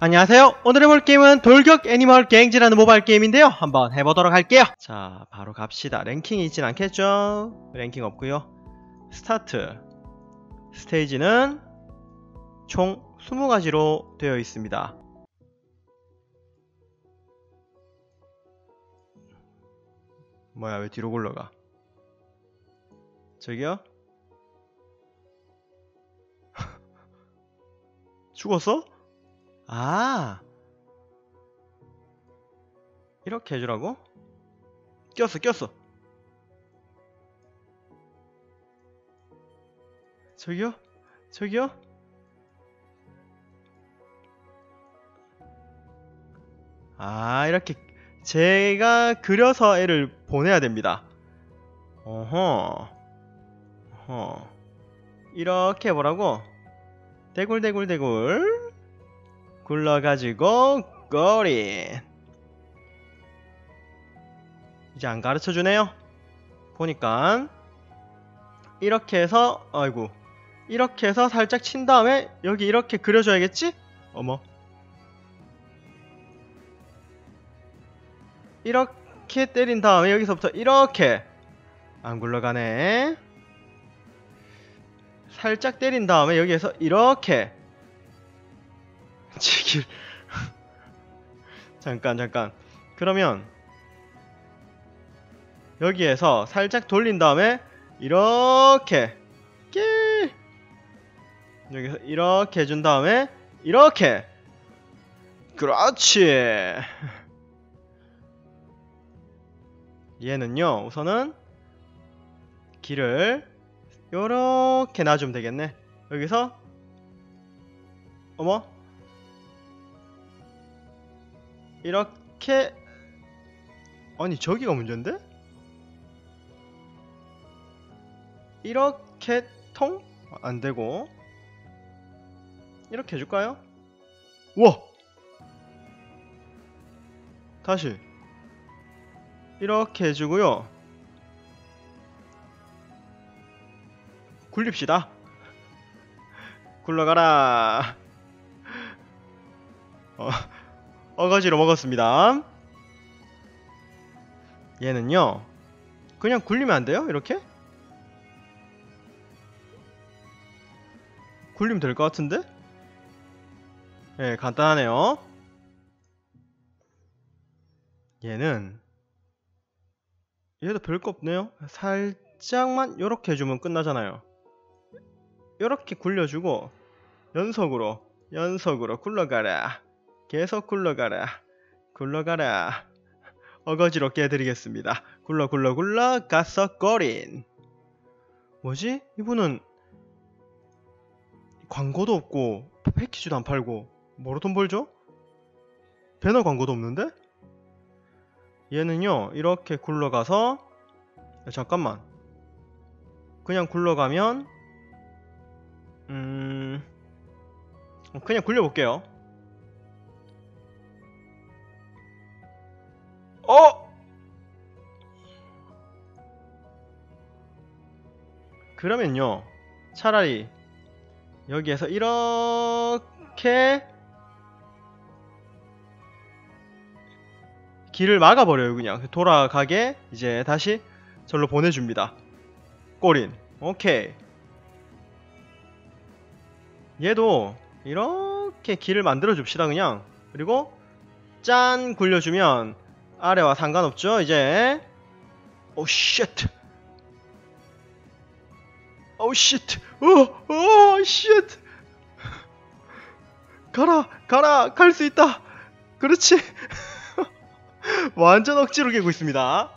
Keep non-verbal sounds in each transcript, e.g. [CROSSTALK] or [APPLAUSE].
안녕하세요. 오늘 해볼 게임은 돌격 애니멀 갱지라는 모바일 게임인데요. 한번 해보도록 할게요. 자, 바로 갑시다. 랭킹이 있진 않겠죠? 랭킹 없고요. 스타트. 스테이지는 총 20가지로 되어 있습니다. 뭐야, 왜 뒤로 굴러가? 저기요? [LAUGHS] 죽었어? 아 이렇게 해주라고? 꼈어 꼈어 저기요? 저기요? 아 이렇게 제가 그려서 애를 보내야 됩니다 어허 어허 이렇게 뭐라고? 대굴대굴대굴 굴러가지고 꼬리. 이제 안 가르쳐주네요. 보니까 이렇게 해서 아이고 이렇게 해서 살짝 친 다음에 여기 이렇게 그려줘야겠지? 어머. 이렇게 때린 다음에 여기서부터 이렇게. 안 굴러가네. 살짝 때린 다음에 여기에서 이렇게 치길. 잠깐 잠깐. 그러면 여기에서 살짝 돌린 다음에 이렇게. 끼 여기서 이렇게 해준 다음에 이렇게. 그렇지. 얘는요 우선은 길을 요렇게 놔주면 되겠네. 여기서 어머 이렇게 아니 저기가 문제인데? 이렇게 통? 안되고 이렇게 해줄까요? 우와! 다시 이렇게 해주고요 굴립시다 굴러가라 어. 어거지로 먹었습니다. 얘는요. 그냥 굴리면 안 돼요? 이렇게? 굴리면 될 것 같은데? 예, 네, 간단하네요. 얘는 얘도 별거 없네요. 살짝만 이렇게 해주면 끝나잖아요. 이렇게 굴려주고 연속으로 연속으로 굴러가라. 계속 굴러가라. 굴러가라. 어거지로 깨드리겠습니다. 굴러 굴러 굴러 가서 꼬린. 뭐지? 이분은 광고도 없고 패키지도 안 팔고 뭐로 돈 벌죠? 배너 광고도 없는데? 얘는요 이렇게 굴러가서 야, 잠깐만 그냥 굴러가면 음 그냥 굴려볼게요 그러면요 차라리 여기에서 이렇게 길을 막아버려요 그냥. 돌아가게 이제 다시 절로 보내줍니다. 꼬린. 오케이. 얘도 이렇게 길을 만들어 줍시다 그냥. 그리고 짠 굴려주면 아래와 상관없죠 이제. 오 쉣. 오 쉣. 오오 쉣. 가라 가라 갈 수 있다 그렇지 [LAUGHS] 완전 억지로 깨고 있습니다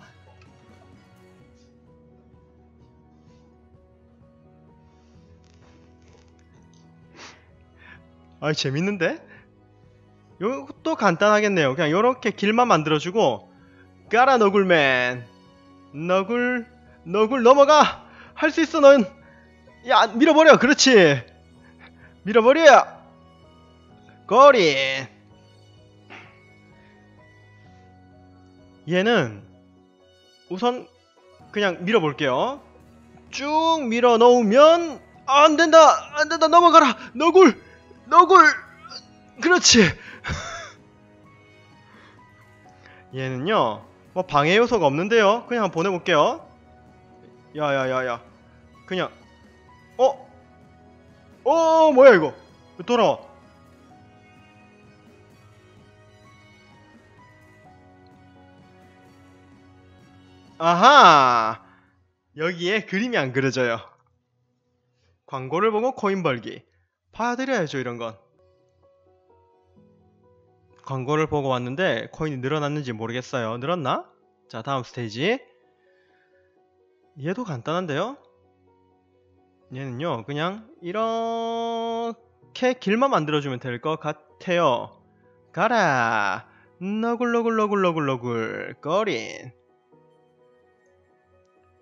아이 재밌는데? 이것도 간단하겠네요. 그냥 이렇게 길만 만들어주고 까라 너굴맨 너굴 너굴 넘어가 할 수 있어 넌 야 밀어버려. 그렇지. 밀어버려. 거리. 얘는 우선 그냥 밀어볼게요. 쭉 밀어 넣으면 안된다. 안된다. 넘어가라. 너굴. 너굴. 그렇지. [LAUGHS] 얘는요 뭐 방해 요소가 없는데요. 그냥 보내볼게요. 야야야야. 그냥 어? 어 뭐야 이거? 왜 돌아와? 아하! 여기에 그림이 안 그려져요. 광고를 보고 코인 벌기. 봐드려야죠 이런 건. 광고를 보고 왔는데 코인이 늘어났는지 모르겠어요. 늘었나? 자 다음 스테이지. 얘도 간단한데요 얘는요 그냥 이렇게 길만 만들어주면 될 것 같아요. 가라! 너굴너굴너굴너굴너굴 거린.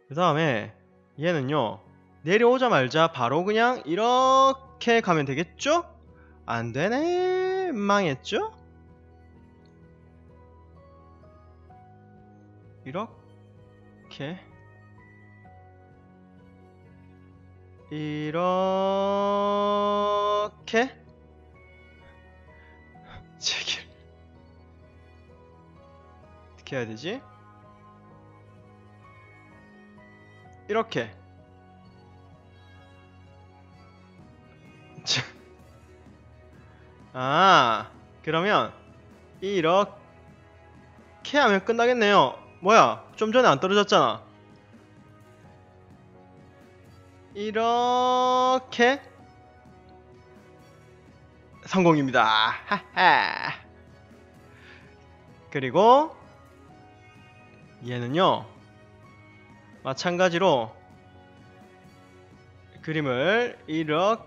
그 다음에 얘는요 내려오자말자 바로 그냥 이렇게 가면 되겠죠? 안되네. 망했죠? 이렇게 이렇게 제길 어떻게 해야 되지? 이렇게. 아 그러면 이렇게 하면 끝나겠네요. 뭐야? 좀 전에 안 떨어졌잖아 이렇게 성공입니다 하하 그리고 얘는요 마찬가지로 그림을 이렇게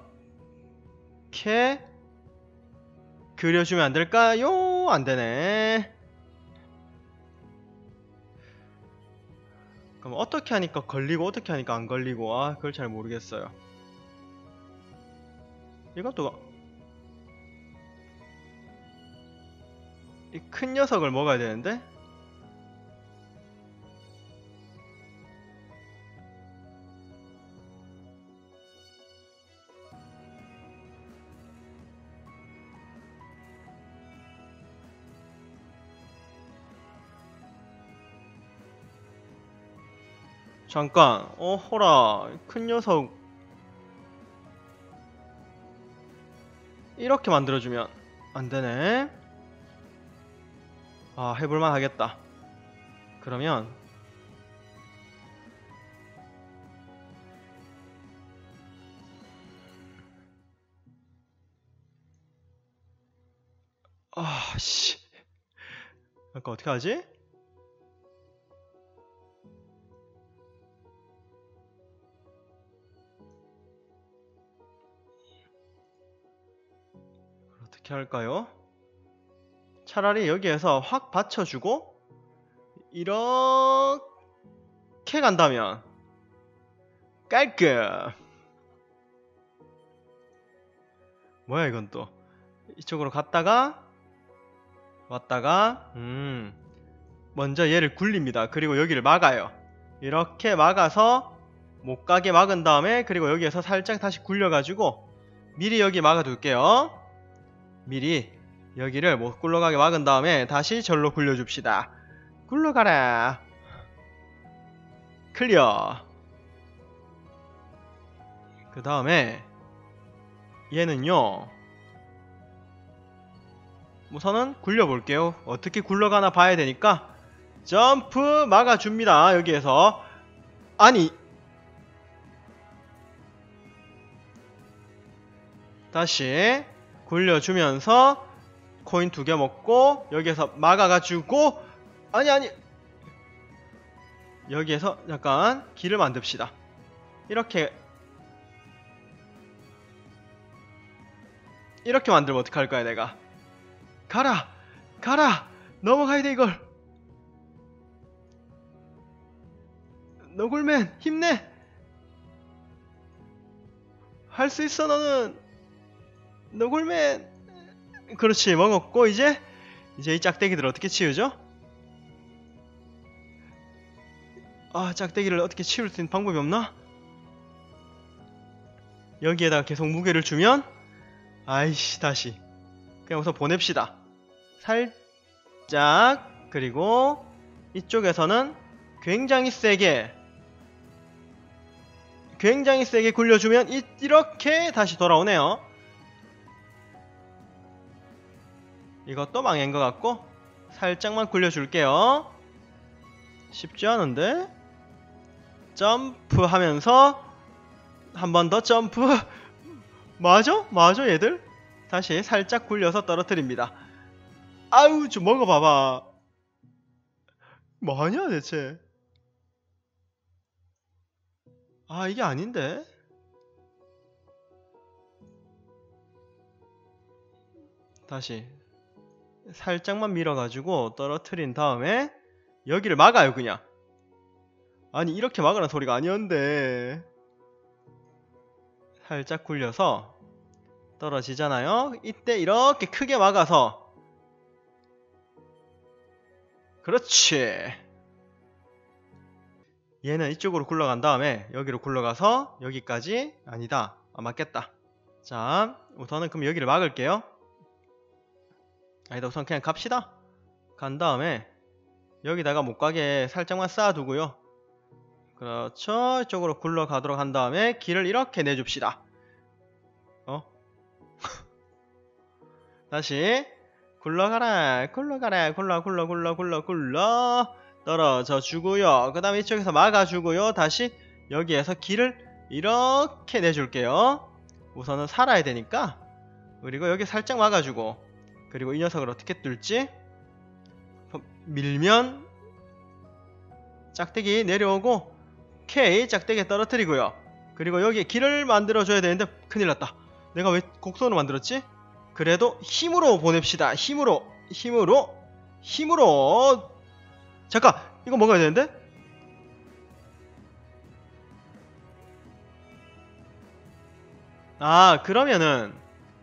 그려주면 안 될까요? 안 되네. 그럼 어떻게 하니까 걸리고 어떻게 하니까 안 걸리고 아 그걸 잘 모르겠어요. 이것도 이 큰 녀석을 먹어야 되는데 잠깐. 어 호라. 큰 녀석. 이렇게 만들어주면 안되네. 아 해볼만 하겠다. 그러면 아씨. 아까 어떻게 하지? 어떻게 할까요? 차라리 여기에서 확 받쳐주고 이렇게 간다면 깔끔. 뭐야 이건 또. 이쪽으로 갔다가 왔다가 음 먼저 얘를 굴립니다. 그리고 여기를 막아요. 이렇게 막아서 못 가게 막은 다음에 그리고 여기에서 살짝 다시 굴려가지고 미리 여기 막아둘게요 미리 여기를 못 굴러가게 막은 다음에 다시 절로 굴려줍시다. 굴러가라. 클리어. 그 다음에 얘는요. 우선은 굴려볼게요. 어떻게 굴러가나 봐야 되니까 점프 막아줍니다. 여기에서 아니 다시 굴려주면서 코인 두 개 먹고 여기에서 막아가지고 아니 아니 여기에서 약간 길을 만듭시다. 이렇게 이렇게 만들면 어떡할 거야 내가? 가라 가라 넘어가야 돼 이걸. 너굴맨 힘내. 할 수 있어 너는 노골맨 그렇지 먹었고 이제 이제 이 짝대기들 어떻게 치우죠? 아 짝대기를 어떻게 치울 수 있는 방법이 없나? 여기에다가 계속 무게를 주면 아이씨 다시 그냥 우선 보냅시다 살짝 그리고 이쪽에서는 굉장히 세게 굉장히 세게 굴려주면 이, 이렇게 다시 돌아오네요. 이것도 망한 것 같고 살짝만 굴려줄게요. 쉽지 않은데? 점프하면서 한 번 더 점프 맞아? 맞아 얘들? 다시 살짝 굴려서 떨어뜨립니다. 아우 좀 먹어봐봐. 뭐하냐 대체? 아 이게 아닌데? 다시 살짝만 밀어가지고 떨어뜨린 다음에 여기를 막아요 그냥. 아니 이렇게 막으라는 소리가 아니었는데. 살짝 굴려서 떨어지잖아요. 이때 이렇게 크게 막아서. 그렇지. 얘는 이쪽으로 굴러간 다음에 여기로 굴러가서 여기까지. 아니다. 아 맞겠다. 자 우선은 그럼 여기를 막을게요 아니다 우선 그냥 갑시다. 간 다음에 여기다가 못 가게 살짝만 쌓아두고요. 그렇죠. 이쪽으로 굴러가도록 한 다음에 길을 이렇게 내줍시다. 어? [LAUGHS] 다시 굴러가라 굴러가라 굴러 굴러 굴러 굴러 굴러 떨어져 주고요. 그 다음에 이쪽에서 막아주고요. 다시 여기에서 길을 이렇게 내줄게요. 우선은 살아야 되니까 그리고 여기 살짝 막아주고 그리고 이 녀석을 어떻게 뚫지? 밀면 짝대기 내려오고 K 짝대기 떨어뜨리고요. 그리고 여기 길을 만들어줘야 되는데 큰일났다. 내가 왜 곡선으로 만들었지? 그래도 힘으로 보냅시다. 힘으로 힘으로 힘으로. 잠깐 이거 먹어야 되는데? 아 그러면은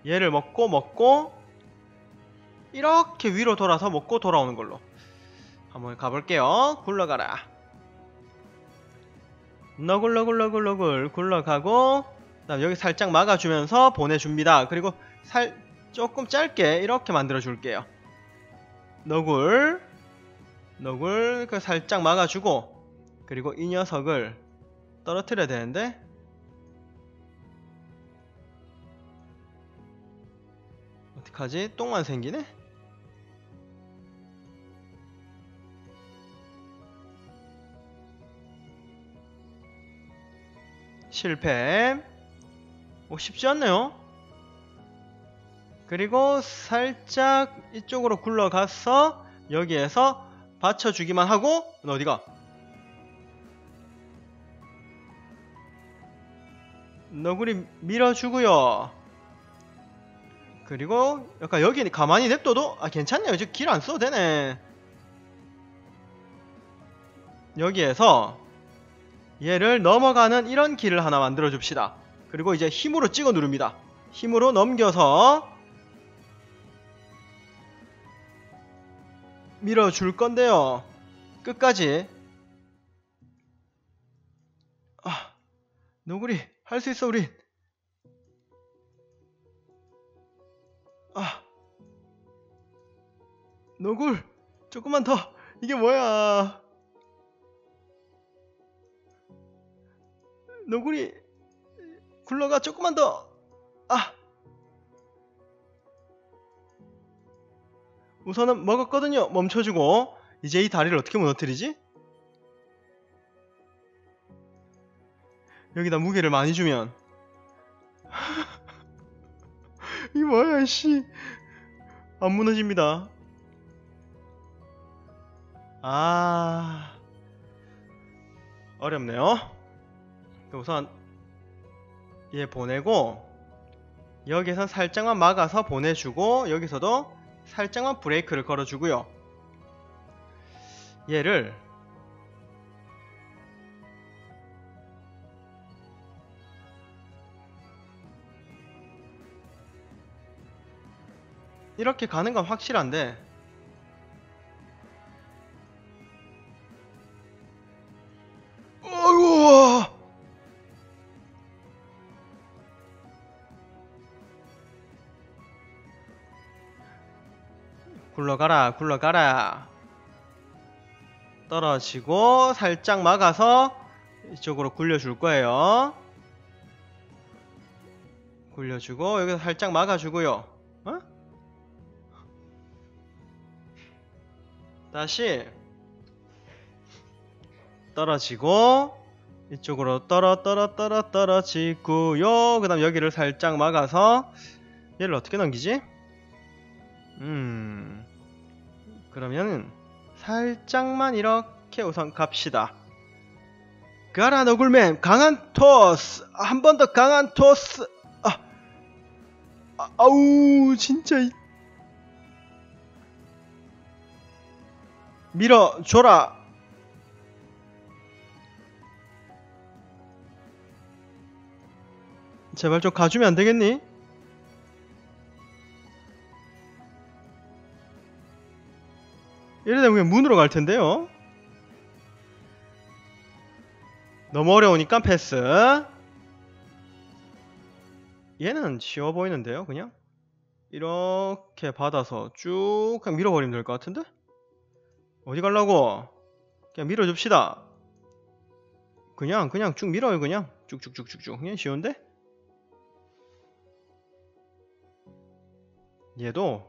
얘를 먹고 먹고 이렇게 위로 돌아서 먹고 돌아오는 걸로. 한번 가볼게요. 굴러가라. 너굴너굴너굴너굴 굴러가고 그다음 여기 살짝 막아주면서 보내줍니다. 그리고 살 조금 짧게 이렇게 만들어 줄게요. 너굴 너굴 그 살짝 막아주고 그리고 이 녀석을 떨어뜨려야 되는데 어떡하지? 똥만 생기네? 실패. 오 쉽지 않네요. 그리고 살짝 이쪽으로 굴러가서 여기에서 받쳐주기만 하고 어디가? 너구리 밀어주고요. 그리고 약간 여기 가만히 냅둬도 아 괜찮네요. 이제 길 안 써도 되네. 여기에서 얘를 넘어가는 이런 길을 하나 만들어 줍시다. 그리고 이제 힘으로 찍어 누릅니다. 힘으로 넘겨서 밀어줄 건데요. 끝까지. 아 노구리 할 수 있어 우리. 아 노굴 조금만 더. 이게 뭐야 노구리 굴러가 조금만 더 아. 우선은 먹었거든요. 멈춰주고 이제 이 다리를 어떻게 무너뜨리지? 여기다 무게를 많이 주면 [LAUGHS] 이 뭐야 씨. 안 무너집니다. 아 어렵네요. 우선 얘 보내고 여기서 살짝만 막아서 보내주고 여기서도 살짝만 브레이크를 걸어주고요. 얘를 이렇게 가는 건 확실한데 굴러가라 굴러가라. 떨어지고 살짝 막아서 이쪽으로 굴려줄 거예요. 굴려주고 여기서 살짝 막아주고요. 어? 다시. 떨어지고 이쪽으로 떨어 떨어 떨어 떨어지고요. 그 다음 여기를 살짝 막아서 얘를 어떻게 넘기지? 음. 그러면 살짝만 이렇게 우선 갑시다. 가라 너굴맨 강한 토스! 한 번 더 강한 토스! 아, 아 아우 진짜 이- 밀어줘라. 제발 좀 가주면 안 되겠니? 되면 그냥 문으로 갈 텐데요. 너무 어려우니까 패스. 얘는 쉬워 보이는데요, 그냥? 이렇게 받아서 쭉 그냥 밀어버리면 될 것 같은데? 어디 갈라고? 그냥 밀어줍시다. 그냥, 그냥 쭉 밀어요, 그냥. 쭉쭉쭉쭉쭉. 그냥 쉬운데? 얘도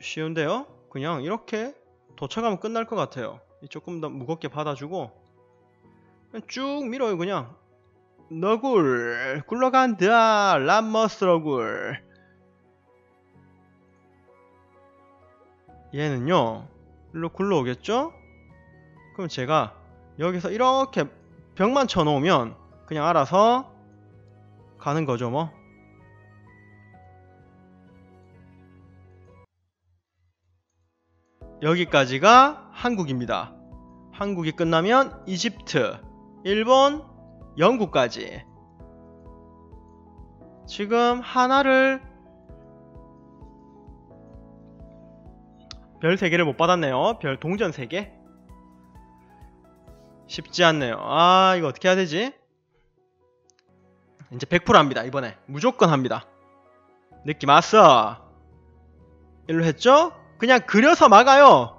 쉬운데요? 그냥 이렇게 도착하면 끝날 것 같아요. 이 조금 더 무겁게 받아주고 쭉 밀어요 그냥 너굴 굴러간다 람머스러굴 얘는요 일로 굴러오겠죠? 그럼 제가 여기서 이렇게 벽만 쳐놓으면 그냥 알아서 가는 거죠 뭐 여기까지가 한국입니다. 한국이 끝나면 이집트, 일본, 영국까지. 지금 하나를 별 3개를 못 받았네요. 별 동전 3개. 쉽지 않네요. 아, 이거 어떻게 해야 되지? 이제 100% 합니다. 이번에. 무조건 합니다. 느낌 왔어. 일로 했죠? 그냥 그려서 막아요.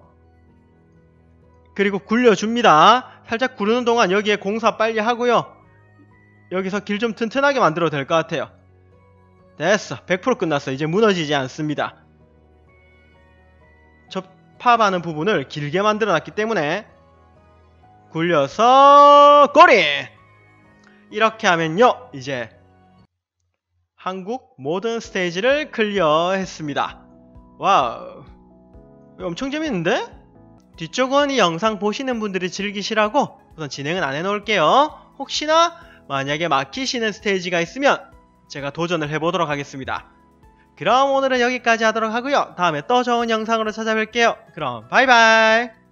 그리고 굴려줍니다. 살짝 구르는 동안 여기에 공사 빨리 하고요. 여기서 길 좀 튼튼하게 만들어도 될 것 같아요. 됐어. 100% 끝났어. 이제 무너지지 않습니다. 접합하는 부분을 길게 만들어 놨기 때문에 굴려서 꼬리! 이렇게 하면요. 이제 한국 모든 스테이지를 클리어했습니다. 와우. 엄청 재밌는데? 뒤쪽은 이 영상 보시는 분들이 즐기시라고 우선 진행은 안 해놓을게요. 혹시나 만약에 막히시는 스테이지가 있으면 제가 도전을 해보도록 하겠습니다. 그럼 오늘은 여기까지 하도록 하고요. 다음에 또 좋은 영상으로 찾아뵐게요. 그럼 바이바이!